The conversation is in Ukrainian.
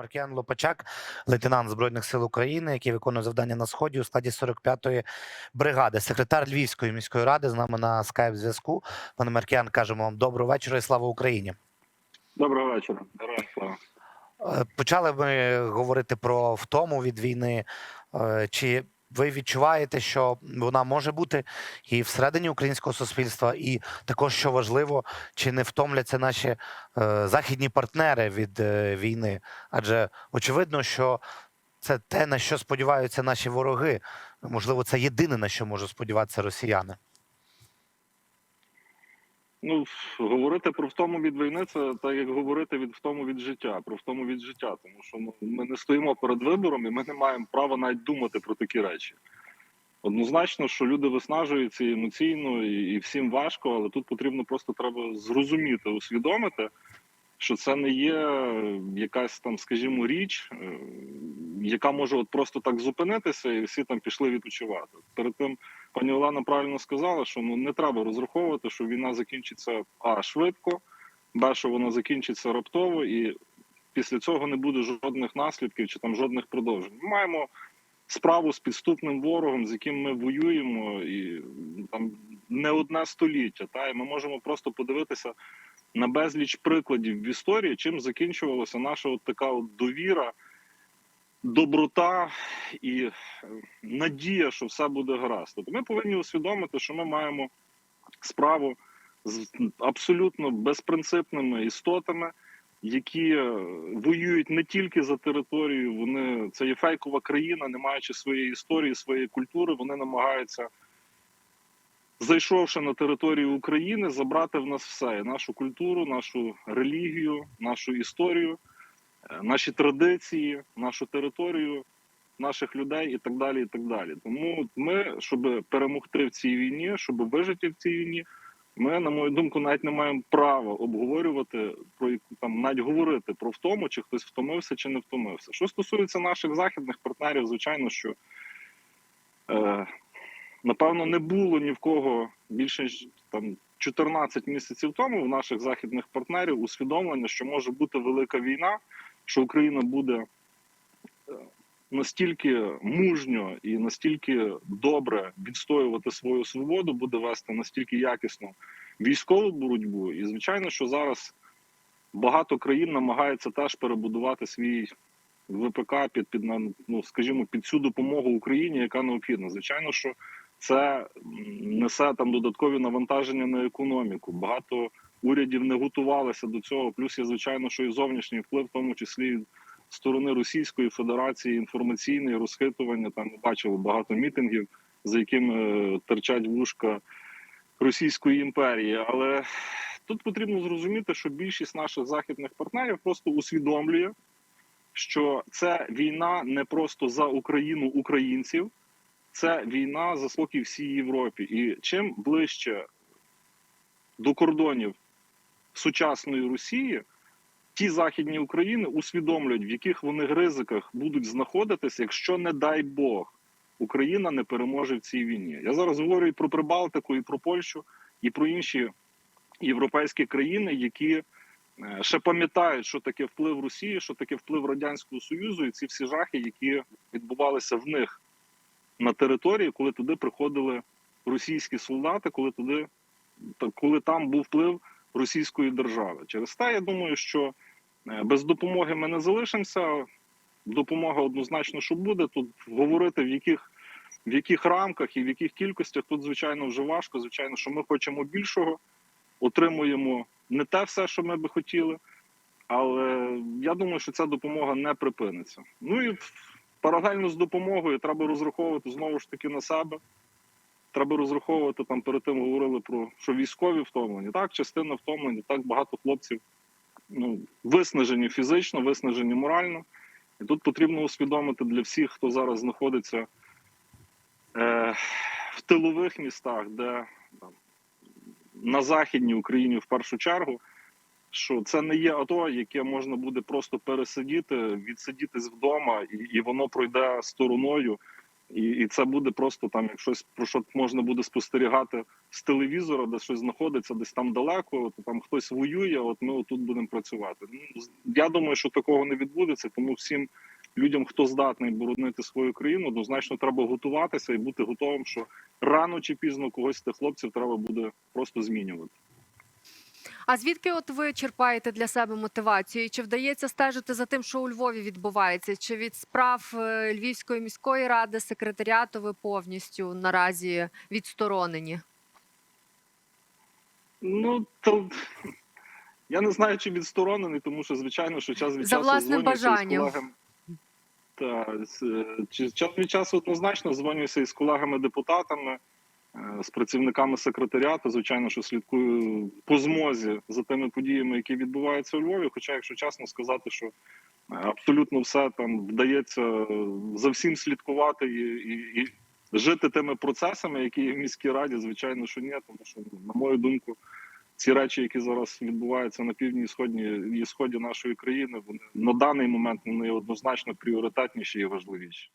Маркіян Лопачак, лейтенант Збройних сил України, який виконує завдання на сході у складі 45-ї бригади, секретар Львівської міської ради з нами на скайп зв'язку. Пане Маркіян, кажемо вам доброго вечора і слава Україні. Доброго вечора. Героям слава. Е, Почали ми говорити про втому від війни. Е, Чи ви відчуваєте, що вона може бути і всередині українського суспільства, і також що важливо, чи не втомляться наші е, західні партнери від е, війни? Адже очевидно, що це те, на що сподіваються наші вороги. Можливо, це єдине на що можуть сподіватися росіяни. Ну, говорити про втому від війни це так як говорити від втому від життя, про втому від життя. Тому що ну, ми не стоїмо перед вибором і ми не маємо права навіть думати про такі речі. Однозначно, що люди виснажуються емоційно, і, і всім важко, але тут потрібно просто треба зрозуміти, усвідомити, що це не є якась там, скажімо, річ, е, яка може от просто так зупинитися, і всі там пішли відпочивати. Перед тим пані Олена правильно сказала, що ну не треба розраховувати, що війна закінчиться а швидко, б, що вона закінчиться раптово, і після цього не буде жодних наслідків чи там жодних продовжень. Ми маємо справу з підступним ворогом, з яким ми воюємо, і там не одне століття. Та і ми можемо просто подивитися на безліч прикладів в історії, чим закінчувалася наша от така от довіра, доброта і е, надія, що все буде гаразд. Тобто ми повинні усвідомити, що ми маємо справу з абсолютно безпринципними істотами, які е, воюють не тільки за територію, вони це є фейкова країна, не маючи своєї історії, своєї культури, вони намагаються. Зайшовши на територію України, забрати в нас все: нашу культуру, нашу релігію, нашу історію, наші традиції, нашу територію, наших людей і так далі. І так далі. Тому ми, щоб перемогти в цій війні, щоб вижити в цій війні, ми, на мою думку, навіть не маємо права обговорювати про там навіть говорити про втому, чи хтось втомився, чи не втомився. Що стосується наших західних партнерів, звичайно, що. Е, Напевно, не було ні в кого більше ніж там 14 місяців тому в наших західних партнерів усвідомлення, що може бути велика війна, що Україна буде е, настільки мужньо і настільки добре відстоювати свою свободу, буде вести настільки якісно військову боротьбу. І звичайно, що зараз багато країн намагається теж перебудувати свій ВПК під під ну, скажімо, під цю допомогу Україні, яка необхідна. Звичайно, що це несе там додаткові навантаження на економіку. Багато урядів не готувалися до цього. Плюс є звичайно, що і зовнішній вплив, в тому числі сторони Російської Федерації, інформаційне розхитування. Там ми бачили багато мітингів, за якими терчать вушка Російської імперії. Але тут потрібно зрозуміти, що більшість наших західних партнерів просто усвідомлює, що це війна не просто за Україну українців це війна за спокій всій Європі. І чим ближче до кордонів сучасної Росії, ті західні України усвідомлюють, в яких вони ризиках будуть знаходитися, якщо, не дай Бог, Україна не переможе в цій війні. Я зараз говорю і про Прибалтику, і про Польщу, і про інші європейські країни, які е, ще пам'ятають, що таке вплив Росії, що таке вплив Радянського Союзу, і ці всі жахи, які відбувалися в них на території, коли туди приходили російські солдати, коли туди коли там був вплив російської держави. Через те я думаю, що е, без допомоги ми не залишимося. Допомога однозначно, що буде тут говорити в яких в яких рамках і в яких кількостях тут, звичайно, вже важко. Звичайно, що ми хочемо більшого, отримуємо не те все, що ми би хотіли. Але я думаю, що ця допомога не припиниться. Ну і паралельно з допомогою треба розраховувати знову ж таки на себе. Треба розраховувати там перед тим говорили про що військові втомлені. Так, частина втомлені, так багато хлопців ну, виснажені фізично, виснажені морально. І тут потрібно усвідомити для всіх, хто зараз знаходиться е, в тилових містах, де там, на Західній Україні в першу чергу що це не є АТО, яке можна буде просто пересидіти, відсидітись вдома, і і воно пройде стороною. І, і це буде просто там, як про що можна буде спостерігати з телевізора, де щось знаходиться десь там далеко, от там хтось воює. От ми отут будемо працювати. Ну я думаю, що такого не відбудеться, тому всім людям, хто здатний боронити свою країну, однозначно треба готуватися і бути готовим, що рано чи пізно когось з тих хлопців треба буде просто змінювати. А звідки от ви черпаєте для себе мотивацію? І Чи вдається стежити за тим, що у Львові відбувається? Чи від справ е, Львівської міської ради, секретаріату ви повністю наразі відсторонені? Ну то я не знаю, чи відсторонений, тому що звичайно, що час від За часу власним бажанням. колегами. Та е, чи- час від часу однозначно дзвонюся із колегами-депутатами, з працівниками секретаріату. Звичайно, що слідкую по змозі за тими подіями, які відбуваються у Львові. Хоча, якщо чесно сказати, що е, абсолютно все там вдається е, за всім слідкувати і, і, і жити тими процесами, які є в міській раді, звичайно, що ні, тому що на мою думку. Ці речі, які зараз відбуваються на півдні і сходні і сході нашої країни, вони на даний момент вони однозначно пріоритетніші і важливіші.